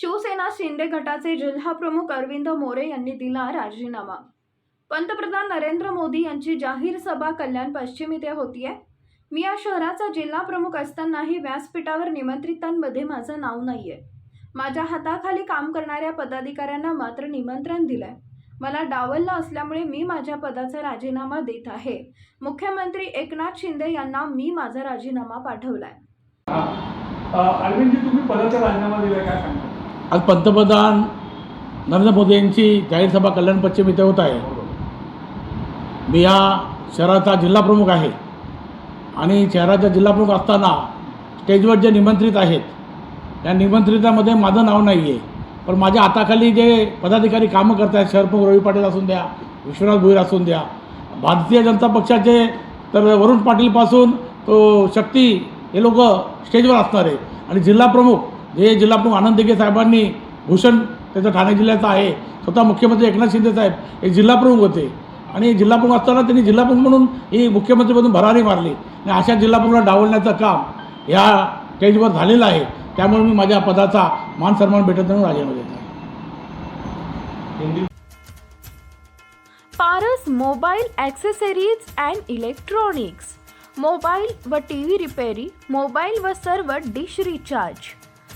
शिवसेना शिंदे गटाचे जिल्हा प्रमुख अरविंद मोरे यांनी दिला राजीनामा. पंतप्रधान नरेंद्र मोदी यांची जाहीर सभा कल्याण पश्चिम इथे होतीये. मी या शहराचा जिल्हा प्रमुख असतानाही व्यासपीठावर निमंत्रितांमध्ये माझं नाव नाहीये. माझ्या हाताखाली काम करणाऱ्या पदाधिकाऱ्यांना मात्र निमंत्रण दिलंय. मला डावललं असल्यामुळे मी माझ्या पदाचा राजीनामा देत आहे. मुख्यमंत्री एकनाथ शिंदे यांना मी माझा राजीनामा पाठवलाय. अरविंदजी तुम्ही पदाचा राजीनामा दिला काय सांगता? आज पंतप्रधान नरेंद्र मोदी यांची जाहीर सभा कल्याण पश्चिम इथे होत आहे. मी या शहराचा जिल्हाप्रमुख आहे. आणि शहराचा जिल्हा प्रमुख असताना स्टेजवर जे निमंत्रित आहेत त्या निमंत्रितामध्ये माझं नाव नाही आहे पण माझ्या हाताखाली जे पदाधिकारी कामं करत आहेत शहर प्रमुख रवी पाटील असून द्या विश्वनाथ भुईर असून द्या भारतीय जनता पक्षाचे तर वरुण पाटीलपासून तो शक्ती हे लोक स्टेजवर असणार. आहे आणि जिल्हा प्रमुख जे जिल्हा प्रमुख आनंद दिघे साहेबांनी भूषण त्याचं ठाणे जिल्ह्याचं आहे. स्वतः मुख्यमंत्री एकनाथ शिंदे साहेब हे जिल्हा प्रमुख होते. आणि जिल्हा प्रमुख असताना त्यांनी जिल्हा प्रमुख म्हणून ही मुख्यमंत्रीमधून भरारी मारली. आणि अशा जिल्हा प्रमुखाला डावलण्याचं काम ह्या स्टेजवर झालेलं आहे. त्यामुळे मी माझ्या पदाचा मान सन्मान भेटत म्हणून राजीनामा देत आहे. Paras mobile accessories and electronics. Mobile व टी व्ही रिपेरी मोबाईल व सर्व डिश रिचार्ज.